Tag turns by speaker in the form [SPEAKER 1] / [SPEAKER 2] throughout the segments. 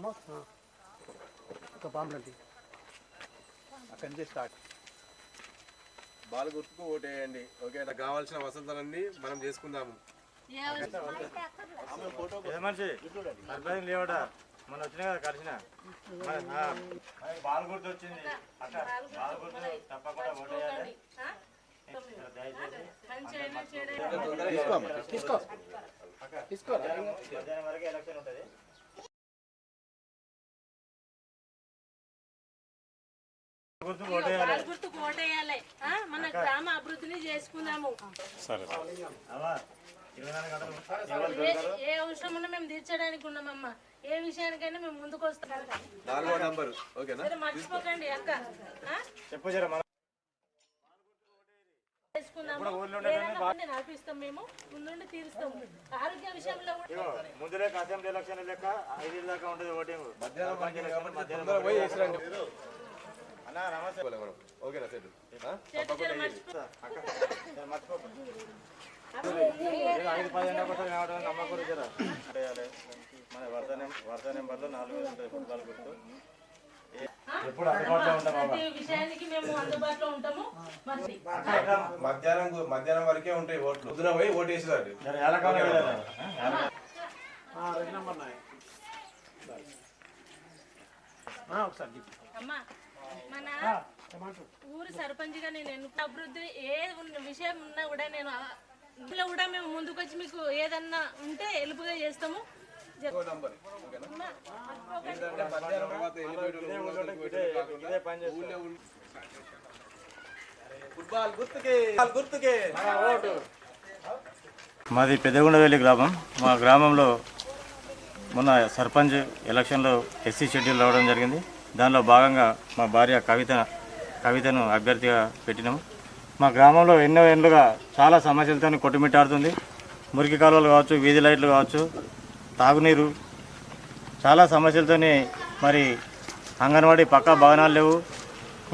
[SPEAKER 1] అమ్మా. ఒక పాంప్లెట్
[SPEAKER 2] అక్కడి నుంచి స్టార్ట్
[SPEAKER 3] బాల గుర్తుకు ఓటేయండి. ఓకే కావాల్సిన వసతులన్నీ మనం చేసుకుందాము.
[SPEAKER 4] మనిషి? సర్పంచ్ లేవట. మన వచ్చిన కదా కలిసిన. బాల్ గుర్తు వచ్చింది. అక్క బాల్ గుర్తు తప్పకుండా ఓటేయాలి. దయచేసి
[SPEAKER 1] తీసుకో తీసుకో. తీసుకో.
[SPEAKER 4] మధ్యాహ్నం వరకు ఎలక్షన్ ఉంటుంది.
[SPEAKER 5] గుర్తుకు ఓటేయాలి. ఆ? మన గ్రామ అభివృద్ధిని చేసుకుందాము. ఏ- ఏ అవసరం ఉన్నా మేము తీర్చడానికి ఉన్నామమ్మా. ఏ విషయానికైనా మేము ముందుకు వస్తాం
[SPEAKER 3] నాలుగో నంబరు. ఓకేనా?
[SPEAKER 5] సరే మర్చిపోకండి అక్క. నడిపిస్తాం మేము. ముందుండి ఆరోగ్య విషయంలో కూడా
[SPEAKER 4] ఇగో ముందు లెక్క అసెంబ్లీ ఎలక్షన్ లెక్క ఐదు దాకా ఉంటుంది ఓటింగ్.
[SPEAKER 3] తొందరగా పోయి చేసి రండి
[SPEAKER 4] అన్న నమస్తే.
[SPEAKER 3] మనం. ఓకేనా సెట్.
[SPEAKER 4] ఐదు పది కావడం నమ్మకూడదు జర చేయాలి మన వరద నెం- వరద నెంబర్లో నాలుగు వేలు ఉంటాయి ఫుట్బాల్ గుర్తు. ఎప్పుడు అందుబాటులో ఉంటాం బాబా?
[SPEAKER 5] ప్రతి విషయానికి మేము అందుబాటులో ఉంటాము. మరి
[SPEAKER 3] మధ్యాహ్నం మధ్యాహ్నం వరకే ఉంటాయి ఓట్లు. పొద్దున పోయి ఓటు వేసి రండి
[SPEAKER 4] జర ఏలకాలం వెళ్ళాలి
[SPEAKER 1] రెండు నెంబర్ నాయ ఒకసారి
[SPEAKER 5] మన ఊరు సర్పంచ్గా నేను అభివృద్ధి ఏ విషయం ఉన్నా కూడా నేను ఇంట్లో కూడా మేము ముందుకు వచ్చి మీకు ఏదన్నా ఉంటే హెల్ప్గా చేస్తాము.
[SPEAKER 3] ఫుట్బాల్ గుర్తుకే గుర్తుకే.
[SPEAKER 4] మాది పెద్దగుండవెల్లి గ్రామం. మా గ్రామంలో మొన్న సర్పంచ్ ఎలక్షన్లో ఎస్సీ షెడ్యూల్ రావడం జరిగింది. దానిలో భాగంగా మా భార్య కవిత కవితను అభ్యర్థిగా పెట్టినాము. మా గ్రామంలో ఎన్నో ఏళ్ళుగా చాలా సమస్యలతో కొట్టుమిట్టాడుతుంది. మురికి కాలువలు కావచ్చు వీధి లైట్లు కావచ్చు తాగునీరు. చాలా సమస్యలతోనే మరి అంగన్వాడీ పక్కా భవనాలు లేవు.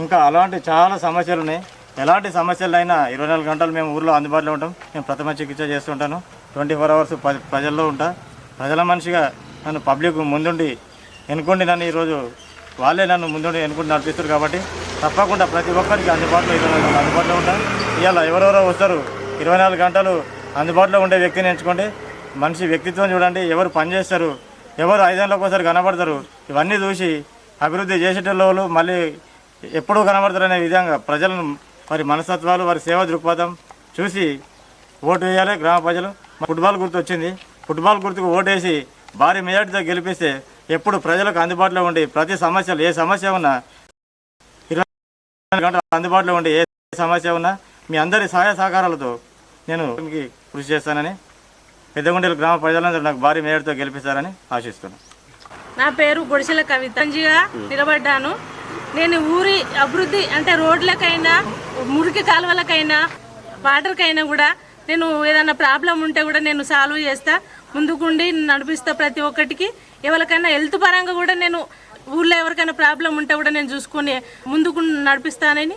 [SPEAKER 4] ఇంకా అలాంటి చాలా సమస్యలు ఉన్నాయి ఎలాంటి సమస్యలైనా ఇరవై నాలుగు గంటలు మేము ఊర్లో అందుబాటులో ఉంటాం. నేను ప్రథమ చికిత్స చేస్తుంటాను. ట్వంటీ ఫోర్ అవర్స్ ప్రజల్లో ఉంటా. ప్రజల మనిషిగా నన్ను పబ్లిక్ ముందుండి ఎన్నుకోండి నన్ను ఈరోజు వాళ్ళే నన్ను ముందు ఎన్నుకుంటూ నడిపిస్తారు కాబట్టి తప్పకుండా ప్రతి ఒక్కరికి అందుబాటులో ఇరవై అందుబాటులో ఉంటా ఇవాళ ఎవరెవరో వస్తారు ఇరవై నాలుగు గంటలు అందుబాటులో ఉండే వ్యక్తిని ఎంచుకోండి. మనిషి వ్యక్తిత్వం చూడండి ఎవరు పని చేస్తారు ఎవరు ఐదేళ్ళకి ఒకసారి కనబడతారు ఇవన్నీ చూసి అభివృద్ధి చేసేటోళ్ళు మళ్ళీ ఎప్పుడూ కనబడతారు అనే విధంగా ప్రజలను వారి మనస్తత్వాలు వారి సేవ దృక్పథం చూసి ఓటు వేయాలి గ్రామ ప్రజలు. ఫుట్బాల్ గుర్తు వచ్చింది ఫుట్బాల్ గుర్తుకు ఓటేసి భారీ మెజార్టీతో గెలిపిస్తే ఎప్పుడు ప్రజలకు అందుబాటులో ఉండి ప్రతి సమస్యలు ఏ సమస్య ఉన్నా ఇరవై గంటలు అందుబాటులో ఉండి ఏ సమస్య ఉన్నా మీ అందరి సహాయ సహకారాలతో నేను కృషి చేస్తానని పెద్దగుండెల గ్రామ ప్రజలందరూ నాకు భారీ మేరతో గెలిపిస్తారని ఆశిస్తున్నాను.
[SPEAKER 5] నా పేరు గుడిసెల కవిత నిలబడ్డాను. నేను ఊరి అభివృద్ధి అంటే రోడ్లకైనా మురికి కాలువలకైనా వాటర్కైనా కూడా నేను ఏదైనా ప్రాబ్లం ఉంటే కూడా నేను సాల్వ్ చేస్తా ముందుకుండి నడిపిస్తా ప్రతి ఒక్కటికి. ఎవరికైనా హెల్త్ పరంగా కూడా నేను ఊర్లో ఎవరికైనా ప్రాబ్లం ఉంటే కూడా నేను చూసుకొని ముందుకు నడిపిస్తానని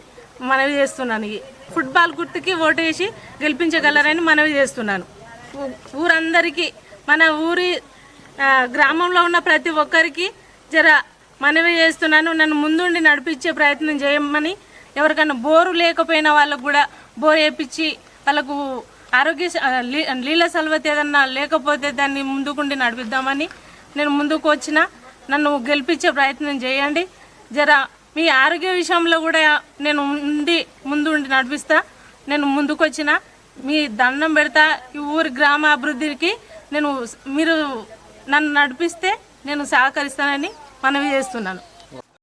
[SPEAKER 5] మనవి చేస్తున్నాను. ఈ ఫుట్బాల్ గుర్తుకి ఓటేసి గెలిపించగలరని మనవి చేస్తున్నాను. ఊరందరికీ మన ఊరి గ్రామంలో ఉన్న ప్రతి ఒక్కరికి జర మనవి చేస్తున్నాను. నన్ను ముందుండి నడిపించే ప్రయత్నం చేయమని ఎవరికైనా బోరు లేకపోయిన వాళ్ళకు కూడా బోర్ వేయించి వాళ్ళకు ఆరోగ్య లీల సల్వత నీళ్ళ ఏదన్నా లేకపోతే దాన్ని ముందుకుండి నడిపిద్దామని నేను ముందుకు వచ్చిన నన్ను గెలిపించే ప్రయత్నం చేయండి. జర మీ ఆరోగ్య విషయంలో కూడా నేను ఉండి ముందు ఉండి నడిపిస్తా. నేను ముందుకు వచ్చిన మీ దండం పెడతా. ఈ ఊరి గ్రామ అభివృద్ధికి నేను మీరు నన్ను నడిపిస్తే నేను సహకరిస్తానని మనవి చేస్తున్నాను.